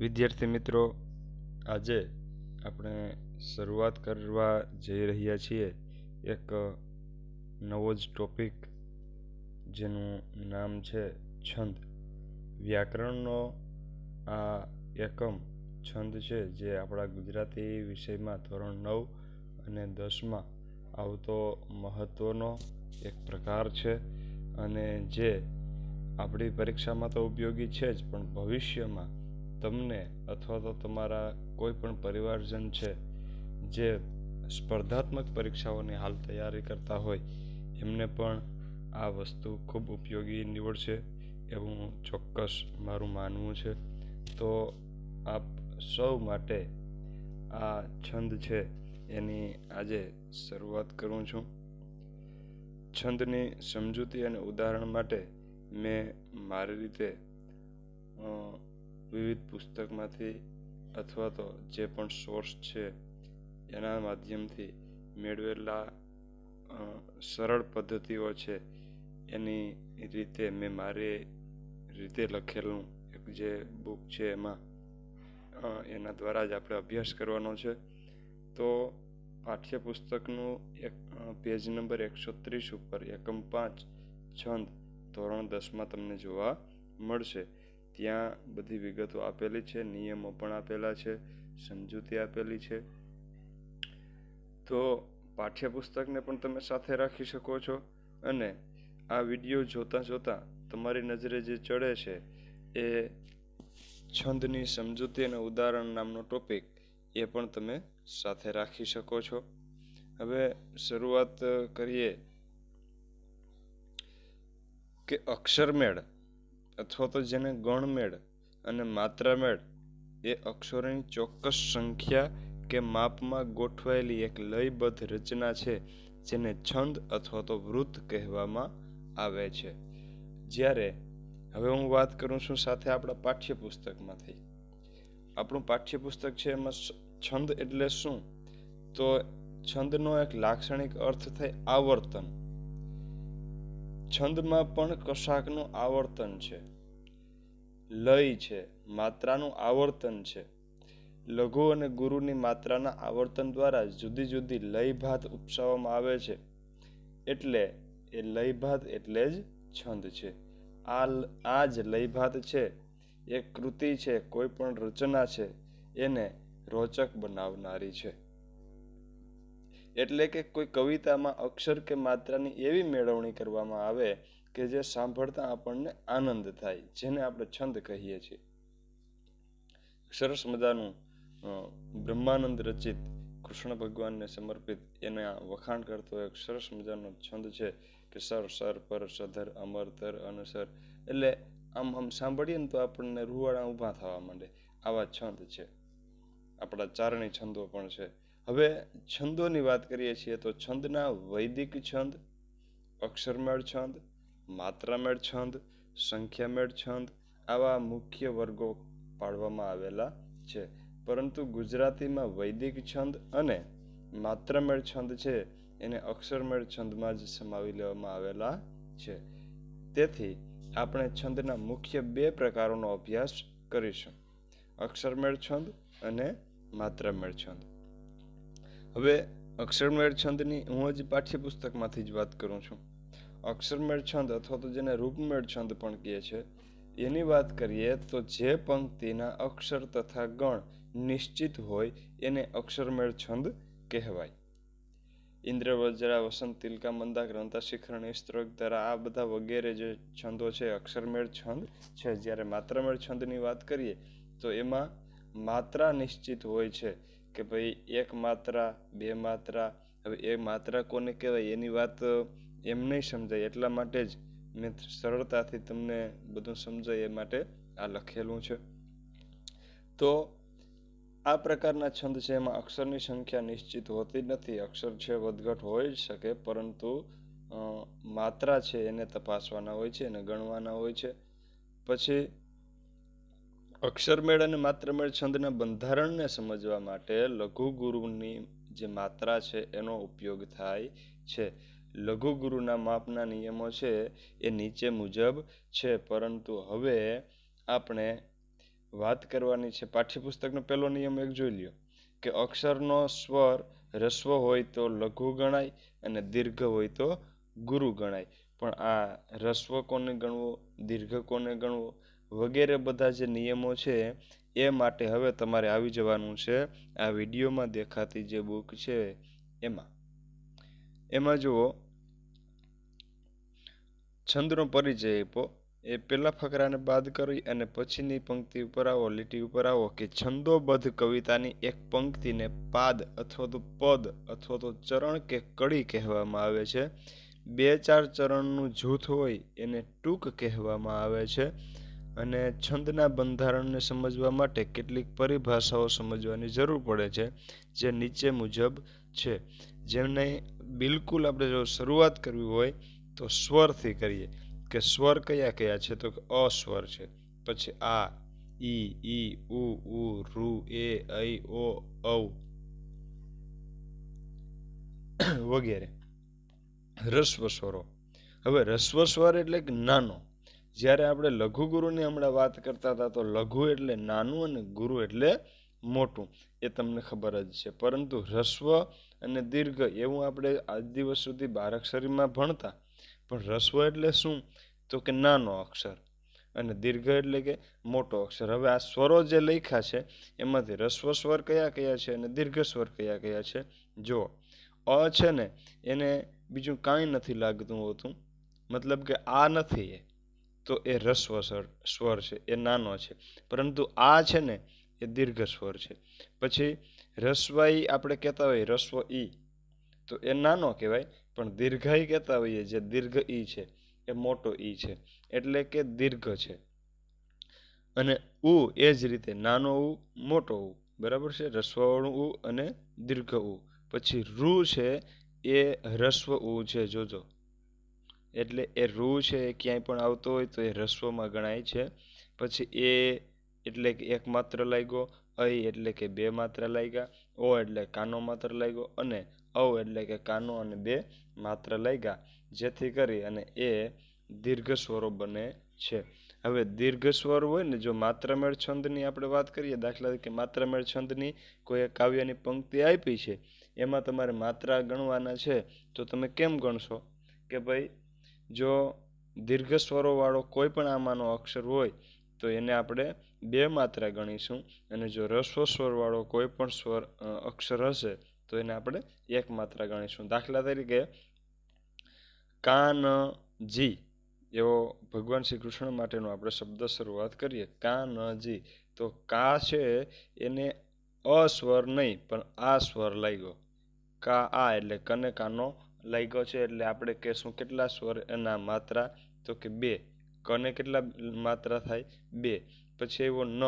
વિદ્યાર્થી મિત્રો, આજે આપણે શરૂઆત કરવા જઈ રહ્યા છીએ એક નવો જ ટોપિક જેનું નામ છે છંદ. વ્યાકરણનો આ એકમ છંદ છે જે આપણા ગુજરાતી વિષયમાં ધોરણ નવ અને દસમાં આવતો મહત્ત્વનો એક પ્રકાર છે અને જે આપણી પરીક્ષામાં તો ઉપયોગી છે જ, પણ ભવિષ્યમાં તમને અથવા તો તમારા કોઈ પણ પરિવારજન છે, જે સ્પર્ધાત્મક પરીક્ષાઓની હાલ તૈયારી કરતા હોય, એમને પણ આ વસ્તુ ખૂબ ઉપયોગી નીવડશે એવું ચોક્કસ મારું માનવું છે. તો આપ સૌ માટે આ છંદ છે એની આજે શરૂઆત કરું છું. છંદની સમજૂતી અને ઉદાહરણ માટે મેં મારી રીતે વિવિધ પુસ્તકમાંથી અથવા તો જે પણ સોર્સ છે, એના માધ્યમથી મેળવેલા સરળ પદ્ધતિઓ છે, એની રીતે મેં મારી રીતે લખેલું એક જે બુક છે એમાં એના દ્વારા જ આપણે અભ્યાસ કરવાનો છે. તો પાઠ્યપુસ્તકનું એક પેજ નંબર એકસો ત્રીસ ઉપર એકમ પાંચ છંદ ધોરણ દસમાં તમને જોવા મળશે. ત્યાં બધી વિગતો આપેલી છે, નિયમો પણ આપેલા છે, સમજૂતી આપેલી છે. તો પાઠ્યપુસ્તકને પણ તમે સાથે રાખી શકો છો અને આ વીડિયો જોતાં જોતાં તમારી નજરે જે ચડે છે એ છંદની સમજૂતી અને ઉદાહરણ નામનો ટોપિક એ પણ તમે સાથે રાખી શકો છો. હવે શરૂઆત કરીએ કે અક્ષરમેળ. અથવા તો જેને ગણમેળ અને માત્રામેળ એ અક્ષરોની ચોક્કસ સંખ્યા કે માપમાં ગોઠવાયેલી એક લયબદ્ધ રચના છે, જેને છંદ અથવા તો વૃત્ત કહેવામાં આવે છે. જ્યારે હવે હું વાત કરું છું સાથે આપણા પાઠ્યપુસ્તકમાંથી. આપણું પાઠ્યપુસ્તક છે એમાં છંદ એટલે શું? તો છંદનો એક લાક્ષણિક અર્થ થાય આવર્તન. છંદમાં પણ કશાકનું આવર્તન છે. લય છે, માત્રાનું આવર્તન છે. લઘુ અને ગુરુની માત્રાના આવર્તન દ્વારા જુદી જુદી લયભાત ઉપસાવવામાં આવે છે. એટલે એ લયભાત એટલે જ છંદ છે. આ આ જ લયભાત છે. એ કૃતિ છે, કોઈ પણ રચના છે. એને રોચક બનાવનારી છે. એટલે કે કોઈ કવિતામાં અક્ષર કે માત્રાની એવી મેળવણી કરવામાં આવે કે જે સાંભળતા આપણને આનંદ થાય, જેને આપણે છંદ કહીએ છીએ. સરસ મજાનું બ્રહ્માનંદ રચિત કૃષ્ણ ભગવાનને સમર્પિત એના વખાણ કરતો એક સરસ મજાનો છંદ છે કે સર સર, પર, સધર, અમર, તર, અનસર. એટલે આમ આમ સાંભળીએ ને તો આપણને રૂવાડા ઊભા થવા માંડે. આવા છંદ છે. આપણા ચારણી છંદો પણ છે. હવે છંદોની વાત કરીએ છીએ તો છંદના વૈદિક છંદ, અક્ષરમેળ છંદ, માત્રામેળ છંદ, સંખ્યામેળ છંદ આવા મુખ્ય વર્ગો પાડવામાં આવેલા છે. પરંતુ ગુજરાતીમાં વૈદિક છંદ અને માત્રામેળ છંદ છે એને અક્ષરમેળ છંદમાં જ સમાવી લેવામાં આવેલા છે. તેથી આપણે છંદના મુખ્ય બે પ્રકારોનો અભ્યાસ કરીશું. અક્ષરમેળ છંદ અને માત્રામેળ છંદ. હવે અક્ષરમેળ છંદની હું જ પાઠ્યપુસ્તકમાંથી જ વાત કરું છું. અક્ષરમેળ છંદ અથવા તો જેને રૂપમેળ છંદ પણ કહે છે, એની વાત કરીએ તો જે પંક્તિના અક્ષર તથા ગણ નિશ્ચિત હોય એને અક્ષરમેળ છંદ કહેવાય. ઇન્દ્ર વજ્રા વસંત તિલકા, મંદા ગ્રંથા શિખરણી સ્ત્રોક ધરા, આ બધા વગેરે જે છંદો છે અક્ષરમેળ છંદ છે. જ્યારે માત્રામેળ છંદની વાત કરીએ તો એમાં માત્રા નિશ્ચિત હોય છે. કે ભાઈ એક માત્રા, બે માત્રા, હવે એ માત્રા કોને કહેવાય એની વાત એમ નહીં સમજાય. એટલા માટે જ મેં સરળતાથી તમને બધું સમજાય એ માટે આ લખેલું છે. તો આ પ્રકારના છંદ છે એમાં અક્ષરની સંખ્યા નિશ્ચિત હોતી નથી. અક્ષર છે, વધઘટ હોઈ શકે, પરંતુ માત્રા છે એને તપાસવાના હોય છે એને ગણવાના હોય છે. પછી અક્ષરમેળ અને માત્રમેળ છંદના બંધારણને સમજવા માટે લઘુ ગુરુની જે માત્રા છે એનો ઉપયોગ થાય છે. લઘુ ગુરુના માપના નિયમો છે એ નીચે મુજબ છે, પરંતુ હવે આપણે વાત કરવાની છે પાઠ્યપુસ્તકનો પહેલો નિયમ એક જોઈ લ્યો. કે અક્ષરનો સ્વર રસ્વ હોય તો લઘુ ગણાય અને દીર્ઘ હોય તો ગુરુ ગણાય. પણ આ રસ્વ કોને ગણવો? દીર્ઘ કોને ગણવો? વગેરે બધા જે નિયમો છે, એ માટે હવે તમારે આવી જવાનું છે આ વિડીયોમાં દેખાતી જે બુક છે એમાં. એમાં જુઓ, છંદનો પરિચય આપો એ પહેલા ફકરાને બાદ કરી અને પછીની પંક્તિ ઉપર આવો, લીટી ઉપર આવો કે છંદોબદ્ધ કવિતાની એક પંક્તિને પાદ અથવા તો પદ અથવા તો ચરણ કે કડી કહેવામાં આવે છે. બે ચાર ચરણનું જૂથ હોય એને ટૂંક કહેવામાં આવે છે. અને છંદના બંધારણને સમજવા માટે કેટલીક પરિભાષાઓ સમજવાની જરૂર પડે છે, જે નીચે મુજબ છે. જેમને બિલકુલ આપણે જો શરૂઆત કરવી હોય તો સ્વરથી કરીએ. કે સ્વર કયા કયા છે? તો કે અસ્વર છે. પછી આ, ઈ ઈ, ઉ ઉ, રુ, એ, ઐ, ઓ, ઔ, વગેરે. રસ્વ સ્વરો હવે રસ્વ સ્વર એટલે કે નાનો. જ્યારે આપણે લઘુ ગુરુની હમણાં વાત કરતા હતા, તો લઘુ એટલે નાનું અને ગુરુ એટલે મોટું. એ તમને ખબર જ છે. પરંતુ રસ્વ અને દીર્ઘ એવું આપણે આજ દિવસ સુધી બારાક્ષરીમાં ભણતા. પણ રસ્વ એટલે શું? તો કે નાનો અક્ષર. અને દીર્ઘ એટલે કે મોટો અક્ષર. હવે આ સ્વરો જે લખ્યા છે, એમાંથી રસ્વ સ્વર કયા કયા છે અને દીર્ઘ સ્વર કયા કયા છે? જો અ છે ને, એને બીજું કાંઈ નથી લાગતું હોતું. મતલબ કે આ નથી એ. તો એ રસ્વ સ્વર છે, એ નાનો છે. પરંતુ આ છે ને, એ દીર્ઘ સ્વર છે. પછી રસ્વાઈ આપણે કહેતા હોઈએ રસ્વ ઈ. તો એ નાનો કહેવાય, પણ દીર્ઘાઈ કહેતા હોઈએ જે દીર્ઘ ઈ છે, એ મોટો ઈ છે. એટલે કે દીર્ઘ છે. અને ઉ એ જ રીતે નાનો ઉ, મોટો ઉ. બરાબર છે? રસ્વવાળું ઉ અને દીર્ઘ ઉ. પછી રૂ છે, એ રસ્વ ઉ છે. જોજો. એટલે એ રૂ છે એ ક્યાંય પણ આવતો હોય તો એ રસ્વમાં ગણાય છે. પછી એ એટલે કે એક માત્ર લાગ્યો અય એટલે કે બે માત્ર લાગ્યા, ઓ એટલે કાનો માત્ર લાગ્યો અને ઔ એટલે કે કાનો અને બે માત્ર લાગ્યા. જેથી કરી અને એ દીર્ઘ સ્વરો બને છે. હવે દીર્ઘ સ્વર હોય ને જો માત્રામેળ છંદની આપણે વાત કરીએ, દાખલા તરીકે માત્રામેળ છંદની કોઈ એક કાવ્યની પંક્તિ આપી છે, એમાં તમારે માત્રા ગણવાના છે, તો તમે કેમ ગણશો? કે ભાઈ જો દીર્ઘ સ્વરોવાળો કોઈ પણ આમાંનો અક્ષર હોય, તો એને આપણે બે માત્રા ગણીશું. અને જો રસ્વ સ્વરવાળો કોઈ પણ સ્વર અક્ષર હશે, તો એને આપણે એક માત્રા ગણીશું. દાખલા તરીકે કાન જી એવો ભગવાન શ્રી કૃષ્ણ માટેનો આપણે શબ્દ શરૂઆત કરીએ કાન જી તો કા છે એને અસ્વર નહીં, પણ આ સ્વર લાગ્યો. કા આ એટલે કને કાનો લાગ્યો છે એટલે આપણે કહેશું કેટલા સ્વર એના માત્રા? તો કે બે. કને કેટલા માત્રા થાય? બે. પછી એવો ન.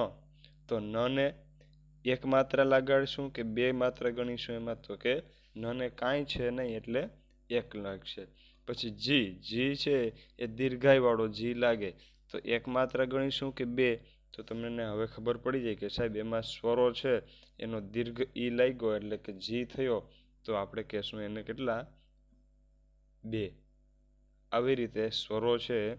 તો ન ને એક માત્રા લગાડીશું કે બે માત્રા ગણીશું એમાં? તો કે ન ને કાંઈ છે નહીં એટલે એક લાગશે. પછી જી. જી છે એ દીર્ઘાઈવાળો જી લાગે. તો એક માત્રા ગણીશું કે બે? તો તમને હવે ખબર પડી જાય કે સાહેબ એમાં સ્વરો છે, એનો દીર્ઘ ઈ લાગ્યો એટલે કે જી થયો. તો આપણે કહેશું એને કેટલા? બે આવી રીતે સ્વરો છે,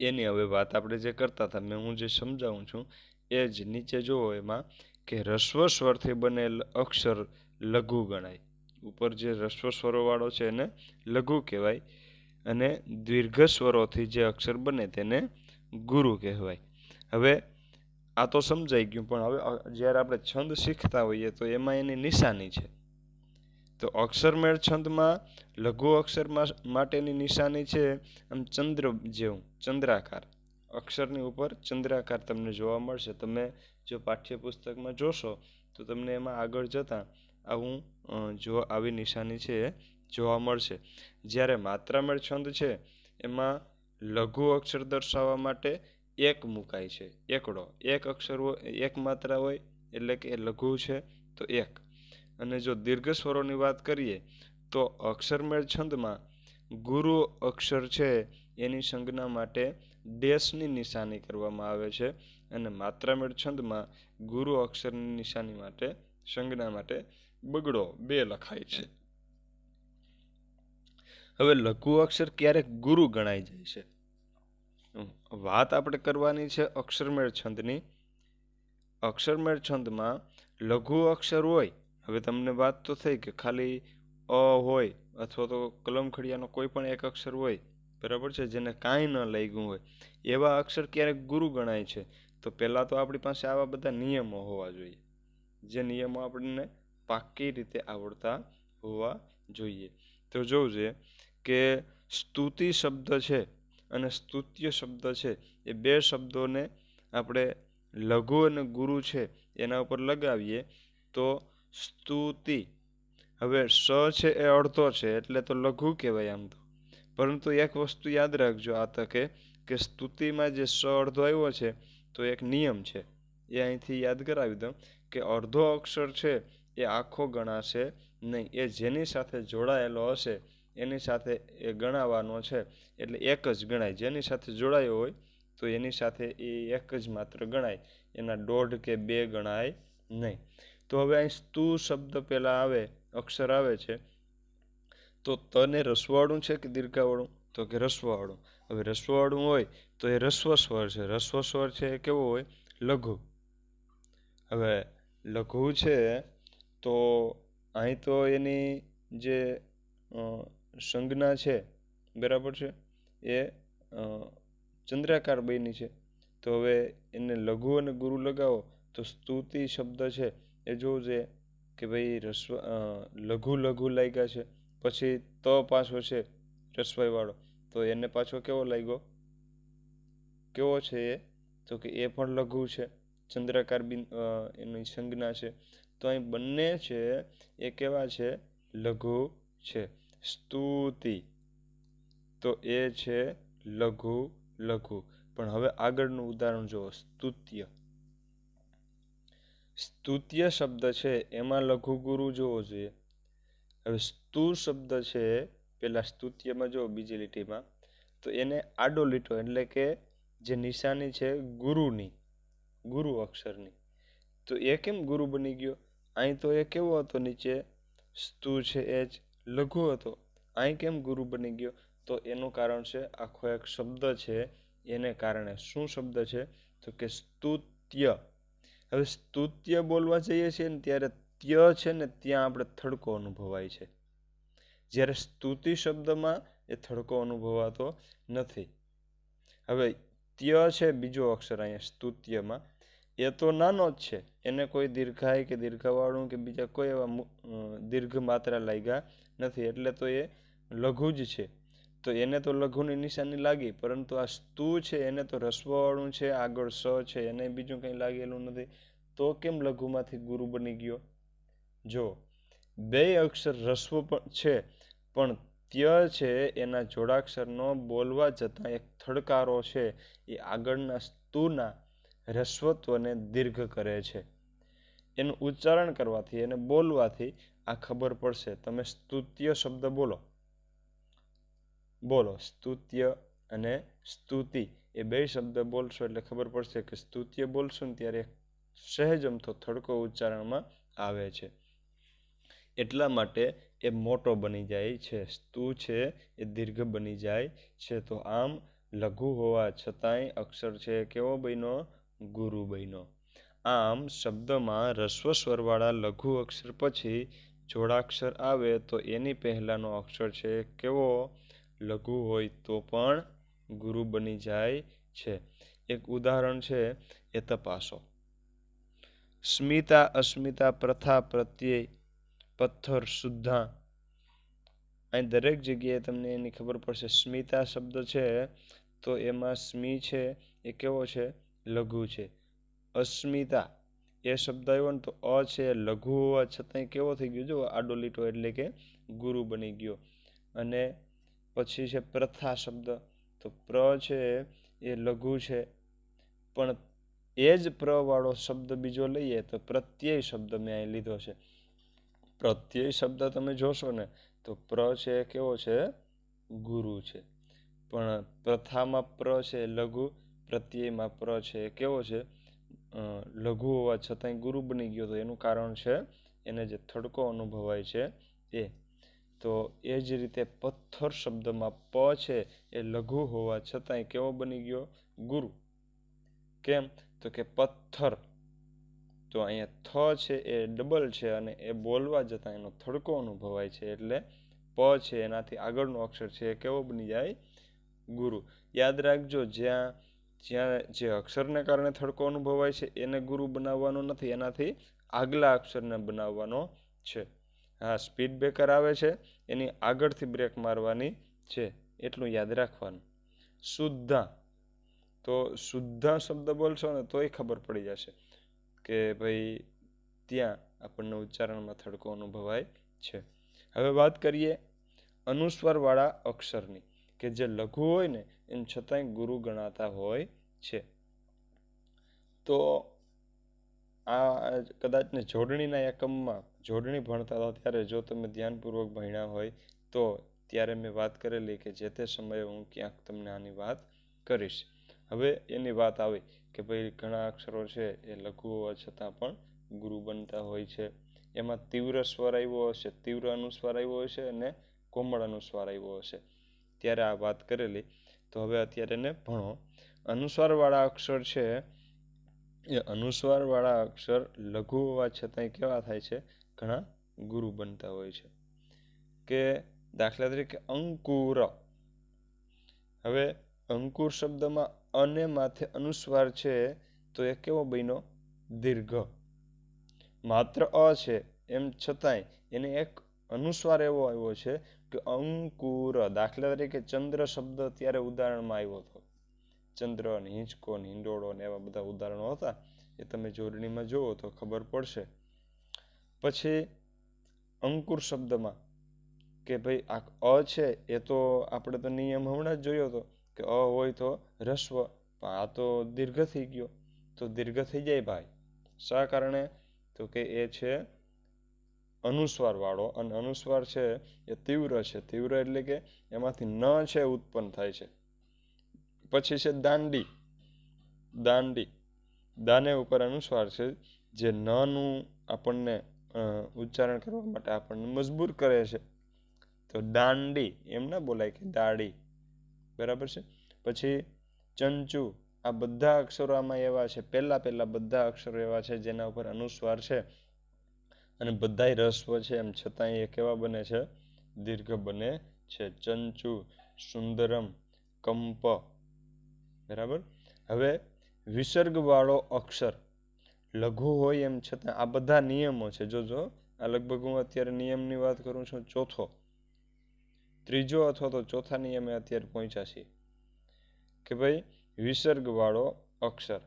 એની હવે વાત આપણે જે કરતા હતા, મેં હું જે સમજાવું છું, એ જ નીચે જુઓ એમાં કે રસ્વ સ્વરથી બનેલ અક્ષર લઘુ ગણાય. ઉપર જે રસ્વ સ્વરોવાળો છે એને લઘુ કહેવાય અને દીર્ઘ સ્વરોથી જે અક્ષર બને તેને ગુરુ કહેવાય. હવે આ તો સમજાઈ ગયું, પણ હવે જ્યારે આપણે છંદ શીખતા હોઈએ તો એમાં એની નિશાની છે. તો અક્ષરમેળ છંદમાં લઘુ અક્ષર માટેની નિશાની છે આમ ચંદ્ર જેવું, ચંદ્રાકાર. અક્ષરની ઉપર ચંદ્રાકાર તમને જોવા મળશે. તમે જો પાઠ્યપુસ્તકમાં જોશો તો તમને એમાં આગળ જતાં આવું જો આવી નિશાની છે એ જોવા મળશે. જ્યારે માત્રામેળ છંદ છે એમાં લઘુ અક્ષર દર્શાવવા માટે એક મુકાય છે. એકડો. એક અક્ષર હોય એક માત્રા હોય એટલે કે એ લઘુ છે તો એક. અને જો દીર્ઘ સ્વરોની વાત કરીએ, તો અક્ષરમેળ છંદમાં ગુરુ અક્ષર છે, એની સંજ્ઞા માટે ડેશની નિશાની કરવામાં આવે છે અને માત્રામેળ છંદમાં ગુરુ અક્ષરની નિશાની માટે, સંજ્ઞા માટે બગડો બે લખાય છે. હવે લઘુ અક્ષર ક્યારેક ગુરુ ગણાઈ જાય છે. વાત આપણે કરવાની છે અક્ષરમેળ છંદની. અક્ષરમેળ છંદમાં લઘુ અક્ષર હોય હવે તમને વાત તો થઈ કે ખાલી અ હોય અથવા તો કલમખડિયાનો કોઈ પણ એક અક્ષર હોય, બરાબર છે, જેને કાંઈ ન લાગ્યું હોય, એવા અક્ષર ક્યારેક ગુરુ ગણાય છે. તો પહેલાં તો આપણી પાસે આવા બધા નિયમો હોવા જોઈએ. જે નિયમો આપણને પાકી રીતે આવડતા હોવા જોઈએ. તો જોવું જોઈએ કે સ્તુતિ શબ્દ છે અને સ્તુત્ય શબ્દ છે, એ બે શબ્દોને આપણે લઘુ અને ગુરુ છે, એના ઉપર લગાવીએ તો સ્તુતિ. હવે સ છે એ અડધો છે, એટલે તો લઘુ કહેવાય આમ તો. પરંતુ એક વસ્તુ યાદ રાખજો આ તકે કે સ્તુતિમાં જે સ અડધો આવ્યો છે, તો એક નિયમ છે. એ અહીંથી યાદ કરાવી દઉં, કે અડધો અક્ષર છે એ આખો ગણાશે નહીં. એ જેની સાથે જોડાયેલો હશે, એની સાથે એ ગણાવાનો છે. એટલે એક જ ગણાય. જેની સાથે જોડાયો હોય, તો એની સાથે એ એક જ માત્ર ગણાય. એના દોઢ કે બે ગણાય નહીં. તો હવે અહીં સ્તુ શબ્દ પહેલાં આવે, અક્ષર આવે છે. તો તને રસવાળું છે કે દીર્ઘાવાળું? તો કે રસવાળું. હવે રસવાળું હોય તો એ રસ્વ સ્વર છે. રસ્વ સ્વર છે એ કેવો હોય? લઘુ. હવે લઘુ છે તો અહીં તો એની જે સંજ્ઞા છે, બરાબર છે? એ ચંદ્રાકાર બની છે. તો હવે એને લઘુ અને ગુરુ લગાવો તો સ્તુતિ શબ્દ છે. એ જોવું જોઈએ કે ભાઈ રસ્વ લઘુ લઘુ લાગ્યા છે. પછી ત પાછો છે રસવાઈવાળો. તો એને પાછો કેવો લાગ્યો? કેવો છે એ? તો કે એ પણ લઘુ છે. ચંદ્રાકાર બિન એની સંજ્ઞા છે. તો અહીં બંને છે એ કેવા છે? લઘુ છે. સ્તુતિ. તો એ છે લઘુ લઘુ. પણ હવે આગળનું ઉદાહરણ જુઓ. સ્તુત્ય. સ્તુત્ય શબ્દ છે, એમાં લઘુ ગુરુ જોવો જોઈએ. હવે સ્તુ શબ્દ છે, પેલા સ્તુત્યમાં જો બીજી લીટીમાં, તો એને આડો લીટો એટલે કે જે નિશાની છે ગુરુની, ગુરુ અક્ષરની. તો એ કેમ ગુરુ બની ગયો? અહીં તો એ કેવો હતો નીચે? સ્તુ છે એ જ લઘુ હતો. અહીં કેમ ગુરુ બની ગયો? તો એનું કારણ છે, આખો એક શબ્દ છે, એને કારણે શું શબ્દ છે? તો કે સ્તુત્ય. હવે સ્તુત્ય બોલવા જઈએ છીએ ને ત્યારે ત્ય છે ને ત્યાં આપણે થડકો અનુભવાય છે. જ્યારે સ્તુતિ શબ્દમાં એ થડકો અનુભવાતો નથી. હવે ત્ય છે બીજો અક્ષર અહીંયા સ્તુત્યમાં. એ તો નાનો જ છે. એને કોઈ દીર્ઘાય કે દીર્ઘવાળું કે બીજા કોઈ એવા દીર્ઘ માત્રા લાગ્યા નથી. એટલે તો એ લઘુ જ છે. તો એને તો લઘુની નિશાની લાગી, પરંતુ આ સ્તુ છે, એને તો રસ્વવાળું છે, આગળ સ છે, એને બીજું કંઈ લાગેલું નથી. તો કેમ લઘુમાંથી ગુરુ બની ગયો? જો, બે અક્ષર રસ્વ પણ છે, પણ ત્ય છે, એના જોડાક્ષરનો બોલવા જતાં એક થડકારો છે, એ આગળના સ્તુના રસ્વત્વને દીર્ઘ કરે છે. એનું ઉચ્ચારણ કરવાથી, એને બોલવાથી આ ખબર પડશે. તમે સ્તુત્ય શબ્દ બોલો. બોલો, સ્તુત્ય અને સ્તુતિ. એ બે શબ્દ બોલશો એટલે ખબર પડશે કે સ્તુત્ય બોલશો ને ત્યારે સહેજ અમથો થડકો ઉચ્ચારણમાં આવે છે. એટલા માટે એ મોટો બની જાય છે. સ્તુ છે, એ દીર્ઘ બની જાય છે. તો આમ લઘુ હોવા છતાંય અક્ષર છે કેવો બન્યો? ગુરુ બન્યો. આમ શબ્દમાં રસ્વ સ્વરવાળા લઘુ અક્ષર પછી જોડાક્ષર આવે તો એની પહેલાંનો અક્ષર છે કેવો? લઘુ હોય તો પણ ગુરુ બની જાય છે. એક ઉદાહરણ છે, એ તપાસો. સ્મિતા અસ્મિતા પ્રથા પ્રત્યે પથ્થર શુદ્ધા અહીં દરેક જગ્યાએ તમને એની ખબર પડશે. સ્મિતા શબ્દ છે, તો એમાં સ્મી છે, એ કેવો છે? લઘુ છે. અસ્મિતા, એ શબ્દ આવ્યો ને તો અ છે, લઘુ હોવા છતાંય કેવો થઈ ગયો? જો આડો લીટો એટલે કે ગુરુ બની ગયો. અને પછી છે પ્રથા શબ્દ. તો પ્ર છે એ લઘુ છે. પણ એ જ પ્રવાળો શબ્દ બીજો લઈએ તો પ્રત્યય શબ્દ મેં અહીં લીધો છે. પ્રત્યય શબ્દ તમે જોશો ને, તો પ્ર છે કેવો છે? ગુરુ છે. પણ પ્રથામાં પ્ર છે લઘુ, પ્રત્યયમાં પ્ર છે કેવો છે? લઘુ હોવા છતાંય ગુરુ બની ગયો તો એનું કારણ છે, એને જે થડકો અનુભવાય છે એ તો એ જ રીતે પથ્થર શબ્દમાં પ છે એ લઘુ હોવા છતાંય કેવો બની ગયો? ગુરુ. કેમ? તો કે પથ્થર. તો અહીંયા થ છે એ ડબલ છે અને એ બોલવા જતાં એનો થડકો અનુભવાય છે એટલે પ છે એનાથી આગળનો અક્ષર છે એ કેવો બની જાય? ગુરુ. યાદ રાખજો, જ્યાં જ્યાં જે અક્ષરને કારણે થડકો અનુભવાય છે એને ગુરુ બનાવવાનો નથી, એનાથી આગલા અક્ષરને બનાવવાનો છે. હા સ્પીડ બ્રેકર આવે છે, એની આગળથી બ્રેક મારવાની છે, એટલું યાદ રાખવાનું. શુદ્ધા તો શુદ્ધા શબ્દ બોલશો ને તોય ખબર પડી જશે કે ભાઈ ત્યાં આપણને ઉચ્ચારણમાં થડકો અનુભવાય છે. હવે વાત કરીએ અનુસ્વારવાળા અક્ષરની, કે જે લઘુ હોય ને, એમ છતાંય ગુરુ ગણાતા હોય છે. તો આ કદાચને જોડણીના એકમમાં જોડણી ભણતા હતા, ત્યારે જો તમે ધ્યાનપૂર્વક ભણ્યા હોય તો ત્યારે મેં વાત કરેલી કે જે તે સમયે હું ક્યાંક તમને આની વાત કરીશ. હવે એની વાત આવી કે ભાઈ ઘણા અક્ષરો છે એ લઘુ હોવા છતાં પણ ગુરુ બનતા હોય છે. એમાં તીવ્ર સ્વર આવ્યો હશે, તીવ્ર અનુસ્વાર આવ્યો હશે અને કોમળ અનુસ્વાર આવ્યો હશે. ત્યારે આ વાત કરેલી. તો હવે અત્યારે એને ભણો. અનુસ્વારવાળા અક્ષર છે એ અનુસ્વારવાળા અક્ષર લઘુ હોવા છતાંય કેવા થાય છે? ઘણા ગુરુ બનતા હોય છે. કે દાખલા તરીકે અંકુર. હવે અંકુર શબ્દમાં અને માથે અનુસ્વાર છે તો એ કેવો બન્યો? દીર્ઘ. માત્ર અ છે, એમ છતાંય એને એક અનુસ્વાર એવો આવ્યો છે કે અંકુર. દાખલા તરીકે ચંદ્ર શબ્દ ત્યારે ઉદાહરણમાં આવ્યો હતો. ચંદ્ર ને હિંચકો હિંડોળો ને એવા બધા ઉદાહરણો હતા, એ તમે જોડણીમાં જુઓ તો ખબર પડશે. પછી અંકુર શબ્દમાં કે ભાઈ આ અ છે, એ તો આપણે તો નિયમ હમણાં જ જોયો હતો કે અ હોય તો રસ્વ, પણ આ તો દીર્ઘ થઈ ગયો. તો દીર્ઘ થઈ જાય ભાઈ. શા કારણે? તો કે એ છે અનુસ્વાર વાળો, અને અનુસ્વાર છે એ તીવ્ર છે. તીવ્ર એટલે કે એમાંથી ન છે, ઉત્પન્ન થાય છે. પછી છે દાંડી. દાંડી. દાને ઉપર અનુસ્વાર છે, જે નનું આપણને ઉચ્ચારણ કરવા માટે આપણને મજબૂર કરે છે. તો દાંડી, એમ ના બોલાય કે દાડી. બરાબર છે? પછી ચંચુ, આ બધા અક્ષરો આમાં એવા છે. પહેલાં પહેલાં બધા અક્ષરો એવા છે જેના ઉપર અનુસ્વાર છે. અને બધાય રસ્વ છે, એમ છતાં એ કેવા બને છે? દીર્ઘ બને છે. ચંચુ, સુંદરમ, કંપ. બરાબર? હવે વિસર્ગવાળો અક્ષર. લઘુ હોય એમ છતાં આ બધા નિયમો છે. જોજો આ લગભગ હું અત્યારે નિયમની વાત કરું છું ચોથો. ત્રીજો અથવા તો ચોથા નિયમે અત્યારે પહોંચ્યા છીએ. કે ભાઈ, વિસર્ગવાળો અક્ષર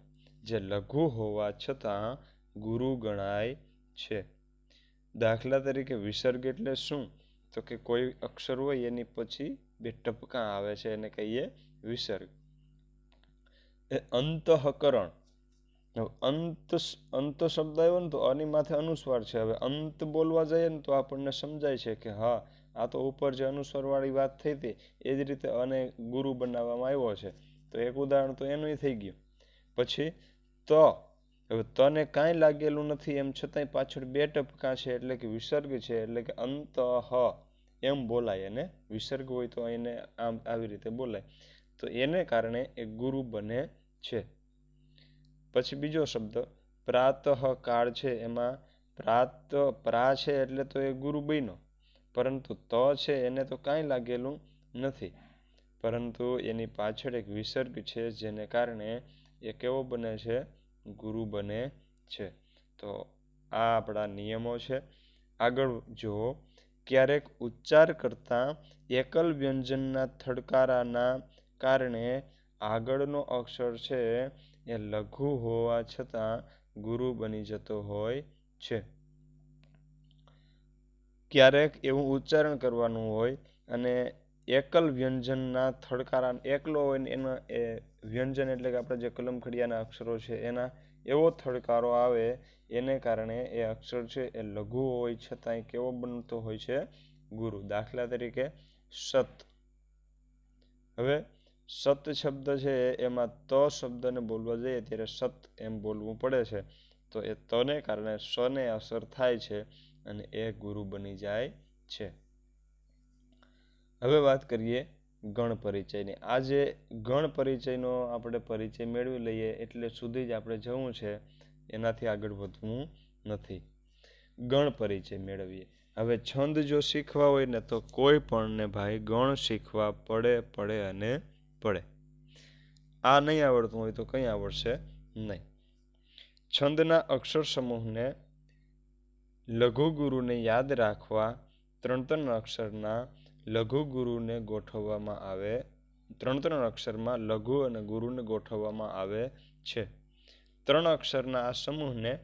જે લઘુ હોવા છતાં ગુરુ ગણાય છે. દાખલા તરીકે વિસર્ગ એટલે શું? તો કે કોઈ અક્ષર હોય એની પછી બે ટપકા આવે છે એને કહીએ વિસર્ગ. એ અંતઃકરણ. અંત અંત શબ્દ આવ્યો ને તો આની માથે અનુસ્વાર છે. હવે અંત બોલવા જઈએ ને તો આપણને સમજાય છે કે હા, આ તો ઉપર જે અનુસ્વારવાળી વાત થઈ હતી, એ જ રીતે અને ગુરુ બનાવવામાં આવ્યો છે. તો એક ઉદાહરણ તો એનું થઈ ગયું. પછી ત, હવે તને કાંઈ લાગેલું નથી એમ છતાંય પાછળ બે ટપકા છે એટલે કે વિસર્ગ છે એટલે કે અંત હ, એમ બોલાય એને. વિસર્ગ હોય તો એને આમ આવી રીતે બોલાય. તો એને કારણે એ ગુરુ બને છે. પછી બીજો શબ્દ, પ્રાતઃ કાળ છે એમાં, પ્રાત, પ્રા છે એટલે તો એ ગુરુ બન્યો. પરંતુ ત છે એને તો કાંઈ લાગેલું નથી. પરંતુ એની પાછળ એક વિસર્ગ છે જેને કારણે એ કેવો બને છે? ગુરુ બને છે. તો આ આપણા નિયમો છે. આગળ જુઓ. ક્યારેક ઉચ્ચાર કરતાં એકલ વ્યંજનના થડકારાના કારણે આગળનો અક્ષર છે એ લઘુ હોવા છતાં ગુરુ બની જતો હોય છે. ક્યારેક એવું ઉચ્ચારણ કરવાનું હોય અને એકલ વ્યંજનના થડકારા, એકલો હોય ને એના એ વ્યંજન એટલે કે આપણે જે કલમખડિયાના અક્ષરો છે એના એવો થડકારો આવે એને કારણે એ અક્ષર છે એ લઘુ હોય છતાંય કેવો બનતો હોય છે? ગુરુ દાખલા તરીકે સત. હવે સત શબ્દ છે, એમાં ત શબ્દને બોલવા જઈએ ત્યારે સત એમ બોલવું પડે છે. તો એ તને કારણે સને અસર થાય છે અને એ ગુરુ બની જાય છે. હવે વાત કરીએ ગણ પરિચયની. આજે ગણ પરિચયનો આપણે પરિચય મેળવી લઈએ એટલે સુધી જ આપણે જવું છે. એનાથી આગળ વધવું નથી. ગણ પરિચય મેળવીએ. હવે છંદ જો શીખવા હોય ને તો કોઈ પણને ભાઈ ગણ શીખવા પડે પડે અને પડે. આ નહીં આવડતું હોય તો કંઈ આવડશે નહીં. છંદના અક્ષર સમૂહને લઘુ ગુરુને યાદ રાખવા ત્રણ ત્રણ અક્ષરના લઘુ ગુરુને ગોઠવવામાં આવે ત્રણ ત્રણ અક્ષરમાં લઘુ અને ગુરુને ગોઠવવામાં આવે છે. ત્રણ અક્ષરના આ સમૂહને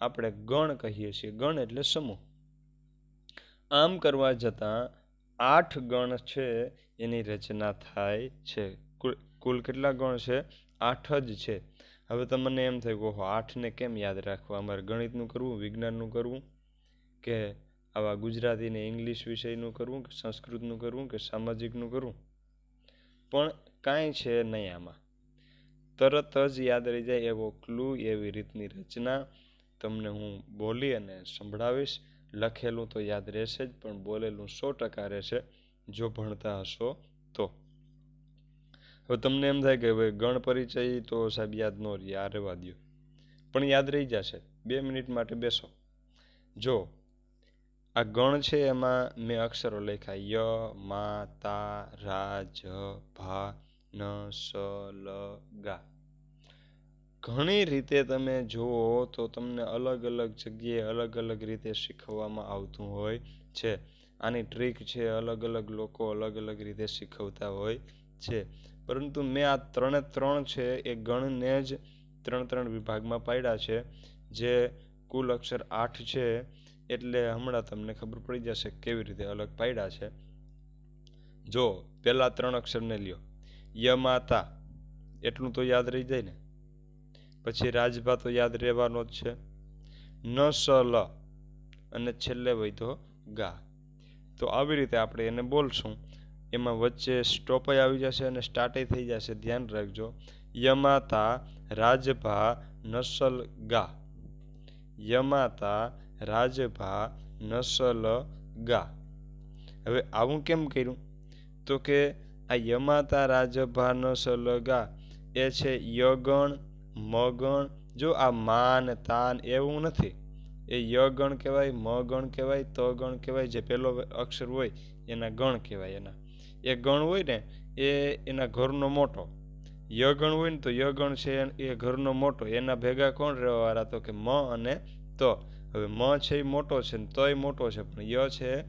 આપણે ગણ કહીએ છીએ. ગણ એટલે સમૂહ. આમ કરવા જતાં આઠ ગણ છે એની રચના થાય છે. કુલ કેટલા ગણ છે? આઠ જ છે. હવે તમને એમ થયું કે ઓહો, આઠને કેમ યાદ રાખવા? અમારે ગણિતનું કરવું, વિજ્ઞાનનું કરવું? કે આવા ગુજરાતી ને ઇંગ્લિશ વિષયનું કરવું કે સંસ્કૃતનું કરવું કે સામાજિકનું કરવું? પણ કાંઈ છે નહીં આમાં. તરત જ યાદ રહી જાય એવો ક્લુ એવી રીતની રચના. તમને હું બોલી અને સંભળાવીશ. લખેલું તો યાદ રહેશે જ, પણ બોલેલું સો ટકા રહેશે, જો ભણતા હશો તો. હવે તમને એમ થાય કે હવે ગણ પરિચય તો સાહેબ યાદ ન રહી, આ રહેવા દો પણ યાદ રહી જશે, બે મિનિટ માટે બેસો. જો, આ ગણ છે એમાં મેં અક્ષરો લખ્યા, ય, મા, તા, રા, જ, ભા, ન, સ, લ, ગા. ઘણી રીતે તમે જુઓ તો તમને અલગ અલગ જગ્યાએ અલગ અલગ રીતે શીખવવામાં આવતું હોય છે. આની ટ્રીક છે અલગ અલગ લોકો અલગ અલગ રીતે શીખવતા હોય છે. પરંતુ મેં આ ત્રણે ત્રણ છે એ ગણને જ ત્રણ ત્રણ વિભાગમાં પાડ્યા છે. જે કુલ અક્ષર આઠ છે એટલે હમણાં તમને ખબર પડી જશે કેવી રીતે અલગ પાડ્યા છે. જો પહેલાં ત્રણ અક્ષરને લ્યો. યમાતા એટલું તો યાદ રહી જાય ને? પછી રાજભા તો યાદ રહેવાનો જ છે. ન સ લ અને છેલ્લે વૈધો ગા. તો આવી રીતે આપણે એને બોલશું. એમાં વચ્ચે સ્ટોપય આવી જશે અને સ્ટાર્ટય થઈ જશે. ધ્યાન રાખજો. યમાતા રાજભા નસલ ગા. યમાતા રાજભા નસલ ગા. હવે આવું કેમ કર્યું? તો કે આ યમાતા રાજભા નસલ ગા એ છે યગણ મગણ. જો આ માન, તાન એવું નથી, એ ય ગણ કહેવાય મ ગણ કહેવાય ત ગણ કહેવાય, જે પહેલો અક્ષર હોય એના ગણ કહેવાય એના. એ ગણ હોય ને, એ એના ઘરનો મોટો. ય ગણ હોય ને તો ય ગણ છે એ ઘરનો મોટો. એના ભેગા કોણ રહેવાવાળા? તો કે મ અને ત. હવે મ છે એ મોટો છે ને તય મોટો છે, પણ ય છે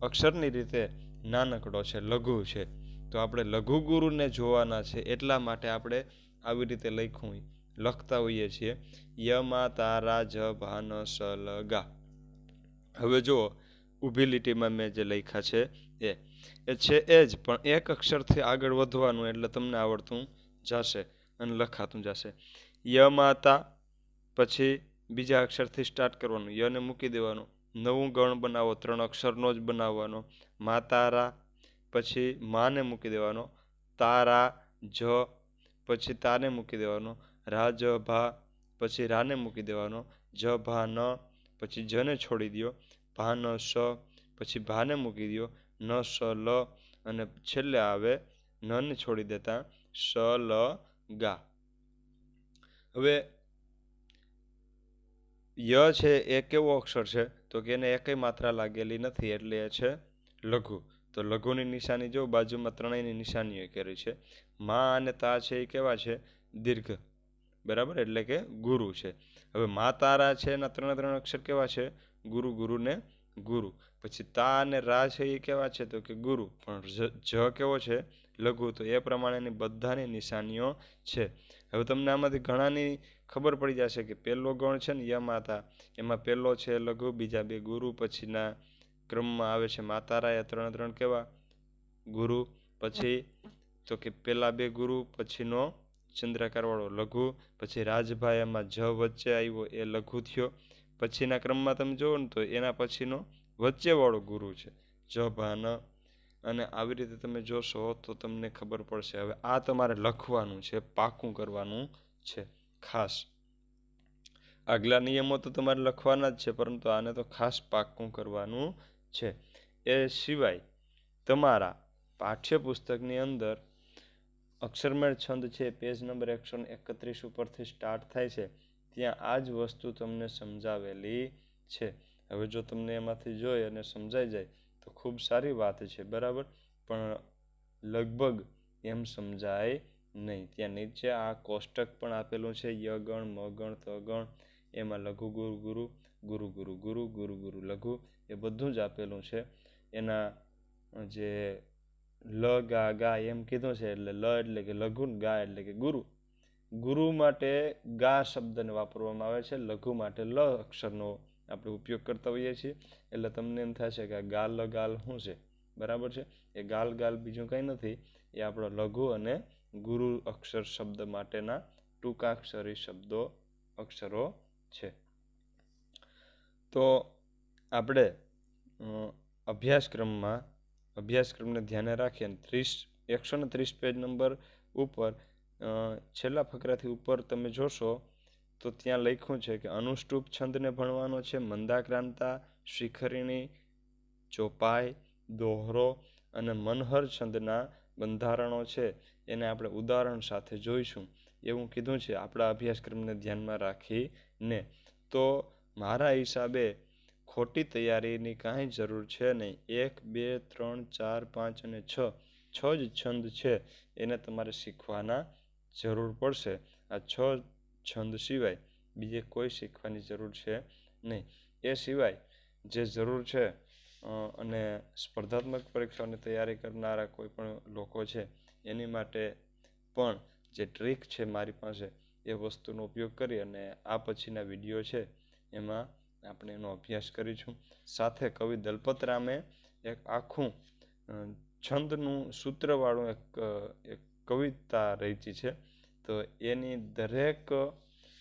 અક્ષરની રીતે નાનકડો છે, લઘુ છે. તો આપણે લઘુ ગુરુને જોવાના છે એટલા માટે આપણે આવી રીતે લખ્યું લખતા હોઈએ છીએ, યમા તારા જ ભાન સ લ હવે જુઓ, ઊભી લીટીમાં મેં જે લખ્યા છે એ. એ છે એ જ, પણ એક અક્ષરથી આગળ વધવાનું એટલે તમને આવડતું જશે અને લખાતું જશે. યમાતા પછી બીજા અક્ષરથી સ્ટાર્ટ કરવાનું. યને મૂકી દેવાનું. નવું ગણ બનાવો, ત્રણ અક્ષરનો જ બનાવવાનો. મા તારા, પછી માને મૂકી દેવાનો. તારા જ, પછી તાને મૂકી દેવાનો. રા જ ભા, પછી રાને મૂકી દેવાનો. જ ભા ન, પછી જને છોડી દો ભા ન સ, પછી ભાને મૂકી દો ન સ લ, અને છેલ્લે આવે નને છોડી દેતા. સ લ ગા. હવે ય છે એ કેવો અક્ષર છે? તો કે એને એકય માત્રા લાગેલી નથી, એટલે એ છે લઘુ. તો લઘુની નિશાની જો બાજુમાં ત્રણેયની નિશાનીઓ કરી છે. મા અને તા છે એ કેવા છે? દીર્ઘ. બરાબર? એટલે કે ગુરુ છે. હવે મા તારા છે એના ત્રણ ત્રણ અક્ષર કેવા છે? ગુરુ, ગુરુને ગુરુ. પછી તા અને રા છે એ કેવા છે? તો કે ગુરુ. પણ જ કેવો છે? લઘુ. તો એ પ્રમાણેની બધાની નિશાનીઓ છે. હવે તમને આમાંથી ઘણાની ખબર પડી જશે કે પહેલો ગણ છે ને યમાતા એમાં પહેલો છે લઘુ, બીજા બે ગુરુ, પછીના ક્રમમાં આવે છે માતારા એ ત્રણ ત્રણ કેવા? ગુરુ. પછી તો કે પહેલા બે ગુરુ, પછીનો ચંદ્રાકારવાળો લઘુ, પછી રાજભાઈ એમાં જ વચ્ચે આવ્યો, એ લઘુ થયો. પછીના ક્રમમાં તમે જુઓ ને તો એના પછીનો વચ્ચેવાળો ગુરુ છે જ ભાન અને આવી રીતે તમે જોશો તો તમને ખબર પડશે, હવે આ તમારે લખવાનું છે, પાકું કરવાનું છે, ખાસ. આગલા નિયમો તો તમારે લખવાના જ છે, પરંતુ આને તો ખાસ પાકું કરવાનું છે. એ સિવાય તમારા પાઠ્યપુસ્તકની અંદર અક્ષરમેળ છંદ છે, પેજ નંબર એકસો એકત્રીસ ઉપરથી સ્ટાર્ટ થાય છે. ત્યાં આ જ વસ્તુ તમને સમજાવેલી છે. હવે જો તમને એમાંથી જોઈ અને સમજાઈ જાય, તો ખૂબ સારી વાત છે, બરાબર? પણ લગભગ એમ સમજાય નહીં. ત્યાં નીચે આ કોષ્ટક પણ આપેલું છે, યગણ, મગણ, તગણ. એમાં લઘુ ગુરુ ગુરુ ગુરુ ગુરુ ગુરુ ગુરુ ગુરુ, લઘુ, એ બધું જ આપેલું છે. એના જે લ, ગા ગા એમ કીધું છે એટલે લ એટલે કે લઘુ ગા એટલે કે ગુરુ. ગુરુ માટે ગા શબ્દને વાપરવામાં આવે છે. લઘુ માટે લ અક્ષરનો આપણે ઉપયોગ કરતા હોઈએ છીએ. એટલે તમને એમ થશે કે આ ગાલ ગાલ શું છે? બરાબર છે? એ ગાલ ગાલ બીજું કંઈ નથી. એ આપણો લઘુ અને ગુરુ અક્ષર શબ્દ માટેના ટૂંકાક્ષરી શબ્દો, અક્ષરો છે. તો આપણે અભ્યાસક્રમમાં અભ્યાસક્રમને ધ્યાને રાખીને ત્રીસ, એકસો ને ત્રીસ પેજ નંબર ઉપર છેલ્લા ફકરાથી ઉપર તમે જોશો, તો ત્યાં લખ્યું છે કે અનુષ્ટુપ છંદને ભણવાનો છે મંદાક્રાંતા, શિખરિણી, ચોપાઈ, દોહરો અને મનહર છંદના બંધારણો છે. એને આપણે ઉદાહરણ સાથે જોઈશું. એવું કીધું છે આપણા અભ્યાસક્રમને ધ્યાનમાં રાખીને. તો મારા હિસાબે ખોટી તૈયારીની કાંઈ જરૂર છે નહીં. એક, બે, ત્રણ, ચાર, પાંચ અને છ. છ જ છંદ છે, એને તમારે શીખવાના જરૂર પડશે. આ છ છંદ સિવાય બીજે કોઈ શીખવાની જરૂર છે નહીં. એ સિવાય જે જરૂર છે અને સ્પર્ધાત્મક પરીક્ષાઓની તૈયારી કરનારા કોઈ પણ લોકો છે, એની માટે પણ જે ટ્રીક છે મારી પાસે, એ વસ્તુનો ઉપયોગ કરી અને આ પછીના વીડિયો છે, એમાં આપણે એનો અભ્યાસ કરીશું. સાથે કવિ દલપતરામે એક આખું છંદનું સૂત્રવાળું એક એક કવિતા રચી છે. તો એની દરેક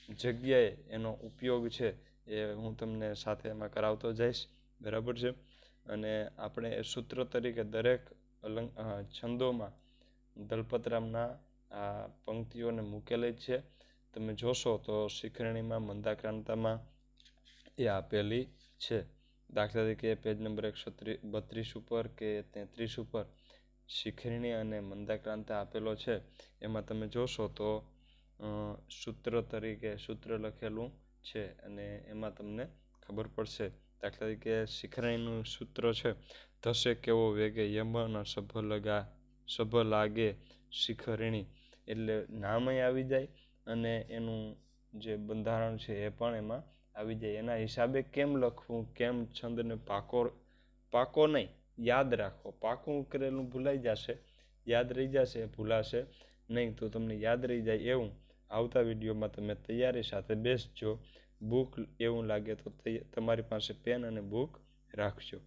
જગ્યાએ એનો ઉપયોગ છે એ હું તમને સાથે એમાં કરાવતો જઈશ. બરાબર છે? અને આપણે એ સૂત્ર તરીકે દરેક અલંગ છંદોમાં દલપતરામના આ પંક્તિઓને મૂકેલી છે. તમે જોશો તો શિખરણીમાં, મંદાક્રાંતામાં એ આપેલી છે. દાખલા તરીકે પેજ નંબર એકસો બત્રીસ ઉપર કે તેત્રીસ ઉપર શિખરણી અને મંદાક્રાંતા આપેલો છે. એમાં તમે જોશો તો સૂત્ર તરીકે સૂત્ર લખેલું છે અને એમાં તમને ખબર પડશે. દાખલા તરીકે શિખરણીનું સૂત્ર છે થશે કેવો વેગે યમન સભ લગા, સભ લાગે શિખરણી. એટલે નામય આવી જાય અને એનું જે બંધારણ છે એ પણ એમાં આવી જાય. એના હિસાબે કેમ લખવું, કેમ છંદને પાકો પાકો નહીં, યાદ રાખો. પાકું કરેલું ભૂલાઈ જશે, યાદ રહી જશે, ભૂલાશે નહીં તો તમને યાદ રહી જાય એવું. આવતા વિડીયોમાં તમે તૈયારી સાથે બેસજો. બુક એવું લાગે તો, તમારી પાસે પેન અને બુક રાખજો.